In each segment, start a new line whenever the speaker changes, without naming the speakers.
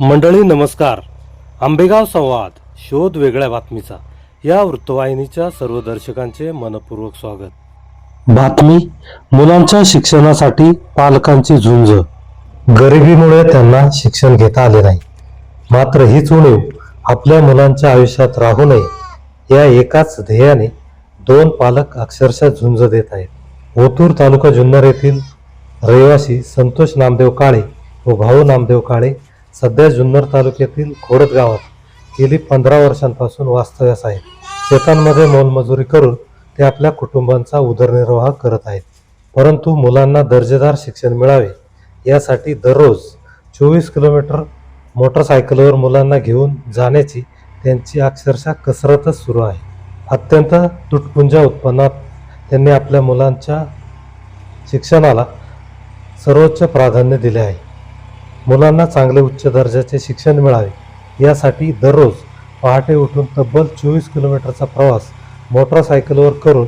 मंडळी नमस्कार. आंबेगाव संवाद शोध वेगळ्या बातमीचा. या वृत्तवाहिनीच्या सर्व दर्शकांचे मनपूर्वक स्वागत. बातमी मुलांच्या शिक्षणासाठी पालकांची झुंज. गरिबीमुळे त्यांना शिक्षण घेता आले नाही. मात्र हीच उणीव आपल्या मुलांच्या आयुष्यात राहू नये या एकाच ध्येयाने दोन पालक अक्षरशः झुंज देत आहेत. ओतूर तालुका जुन्नर येथील रहिवासी संतोष नामदेव काळे व भाऊ नामदेव काळे सध्या जुन्नर तालुक्यातील खोडत गावात गेली पंधरा वर्षांपासून वास्तव्यास आहेत. शेतांमध्ये मोलमजुरी करून ते आपल्या कुटुंबांचा उदरनिर्वाह करत आहेत. परंतु मुलांना दर्जेदार शिक्षण मिळावे यासाठी दररोज चोवीस किलोमीटर मोटरसायकलवर मुलांना घेऊन जाण्याची त्यांची अक्षरशः कसरतच सुरू आहे. अत्यंत तुटपुंजा उत्पन्नात त्यांनी आपल्या मुलांच्या शिक्षणाला सर्वोच्च प्राधान्य दिले आहे. मुलांना चांगले उच्च दर्जाचे शिक्षण मिळावे. यासाठी दररोज पहाटे उठून तब्बल चोवीस किलोमीटरचा प्रवास मोटरसायकलवर करून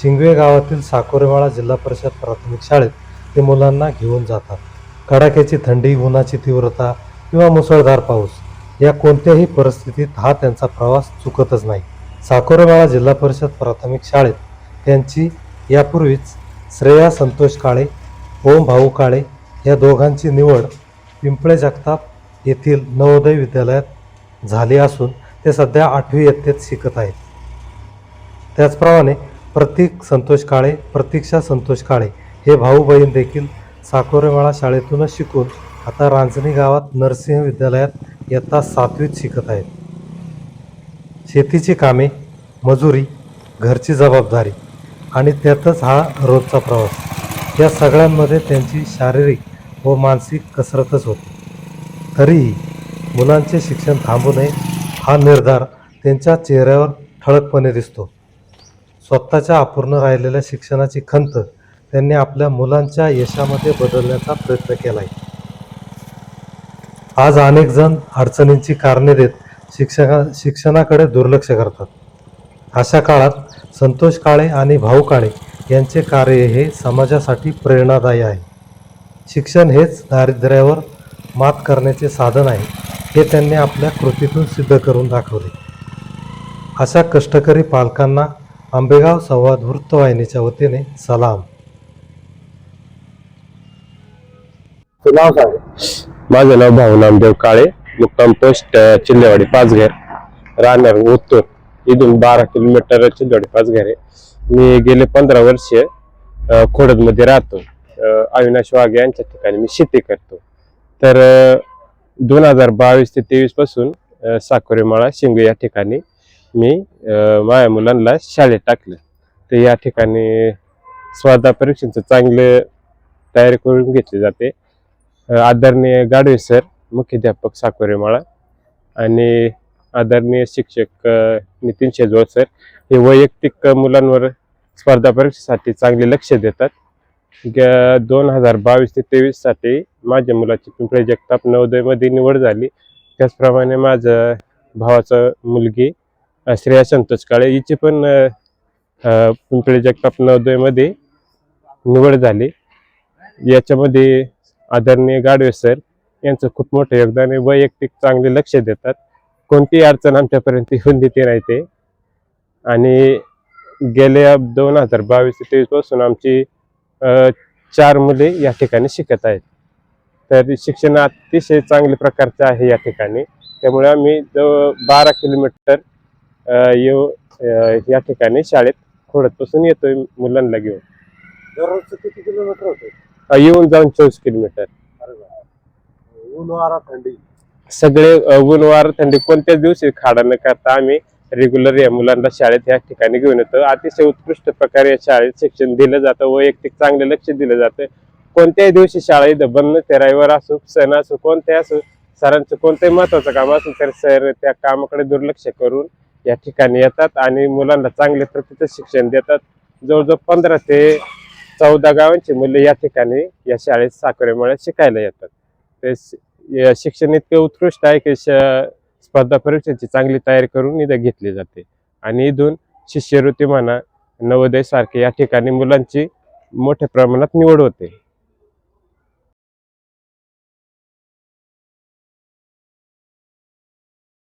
शिंगवे गावातील साकोरेवाळा जिल्हा परिषद प्राथमिक शाळेत ते मुलांना घेऊन जातात. कडाक्याची थंडी उन्हाची तीव्रता किंवा मुसळधार पाऊस या कोणत्याही परिस्थितीत हा त्यांचा प्रवास चुकतच नाही. साकोरेवाळा जिल्हा परिषद प्राथमिक शाळेत त्यांची यापूर्वीच श्रेया संतोष काळे ओम भाऊ काळे या दोघांची निवड पिंपळे जगताप येथील नवोदय विद्यालयात झाली असून ते सध्या आठवी इयत्तेत शिकत आहेत. त्याचप्रमाणे प्रतीक संतोष काळे प्रतीक्षा संतोष काळे हे भाऊ बहीण देखील साकोरेमाळा शाळेतूनच शिकून आता रांजणी गावात नरसिंह विद्यालयात इयत्ता सातवीत शिकत आहेत. शेतीची कामे मजुरी घरची जबाबदारी आणि त्यातच हा रोजचा प्रवास या सगळ्यांमध्ये त्यांची शारीरिक व मानसिक कसरतच होती. तरीही मुलांचे शिक्षण थांबू नये हा निर्धार त्यांच्या चेहऱ्यावर ठळकपणे दिसतो. स्वतःच्या अपूर्ण राहिलेल्या शिक्षणाची खंत त्यांनी आपल्या मुलांच्या यशामध्ये बदलण्याचा प्रयत्न केला आहे आज अनेक जण अडचणींची कारणे देत शिक्षका शिक्षणाकडे दुर्लक्ष करतात. अशा काळात संतोष काळे आणि भाऊ काळे यांचे कार्य हे समाजासाठी प्रेरणादायी आहे. शिक्षण हेच दारिद्र्यावर मात करण्याचे साधन आहे. हे त्यांनी आपल्या कृतीतून सिद्ध करून दाखवले. अशा कष्टकरी पालकांना आंबेगाव संवाद वृत्तवाहिनीच्या वतीने सलाम.
माझं नाव भाऊ नामदेव काळे. मुक्काम पोस्ट चिल्लेवाडी पाचघर. राहणार उत्तर. इथून बारा किलोमीटर चिल्लेवाडी पाचघर आहे. मी गेले पंधरा वर्ष खोडदमध्ये राहतो. अविनाश वाघे यांच्या ठिकाणी मी शेती करतो. तर दोन हजार बावीस ते तेवीसपासून साखरेमाळा साकोरेमाळा शिंगे या ठिकाणी मी माझ्या मुलांना शाळेत टाकलं. तर या ठिकाणी स्पर्धा परीक्षेचं चांगलं तयारी करून घेतली जाते. आदरणीय गाडवे सर मुख्याध्यापक साखरेमाळा आणि आदरणीय शिक्षक नितीन शेजवळ सर हे वैयक्तिक मुलांवर स्पर्धा परीक्षेसाठी चांगले लक्ष देतात. दोन हजार बावीस ते तेवीससाठी माझ्या मुलाची पिंपळे जगताप नवोदयमध्ये निवड झाली. त्याचप्रमाणे माझं भावाचं मुलगी श्रेया संतोष काळे हिची पण अ, पिंपळे जगताप नवोदयमध्ये निवड झाली. याच्यामध्ये आदरणीय गाडवे सर यांचं खूप मोठं योगदान आहे. वैयक्तिक चांगले लक्ष देतात. कोणतीही अडचण आमच्यापर्यंत येऊन देते नाही ते. आणि गेल्या दोन हजार बावीस ते तेवीसपासून आमची चार मुले या ठिकाणी शिकत आहेत. तर शिक्षण अतिशय चांगल्या प्रकारचं आहे या ठिकाणी. त्यामुळे आम्ही जवळ बारा किलोमीटर येऊ या ठिकाणी शाळेत खोडतपासून येतोय मुलांना घेऊन.
दररोजचं किती किलोमीटर होते
येऊन जाऊन चोवीस किलोमीटर.
ऊन वारा थंडी.
सगळे ऊन वार थंडी कोणत्याच दिवशी खाडा न करता आम्ही रेग्युलर या मुलांना शाळेत या ठिकाणी घेऊन येतो. अतिशय उत्कृष्ट प्रकारे या शाळेत शिक्षण दिलं जातं वैयक्तिक चांगले लक्ष दिलं जातं. कोणत्याही दिवशी शाळा इथं बंद ते रविवार असो सण असो कोणत्याही असो सरांचं कोणतंही महत्वाचं काम असेल तर सर त्या कामाकडे दुर्लक्ष करून या ठिकाणी येतात आणि मुलांना चांगले प्रतीचं शिक्षण देतात. जवळजवळ पंधरा ते चौदा गावांची मुले या ठिकाणी या शाळेत साखरेमुळे शिकायला येतात. ते या शिक्षण इतके उत्कृष्ट आहे की श- स्पर्धा परीक्षेची चांगली तयारी करून इथं घेतली जाते. आणि इथून शिष्यवृत्ती म्हणा नवोदय सारखे या ठिकाणी मुलांची मोठ्या प्रमाणात निवड होते.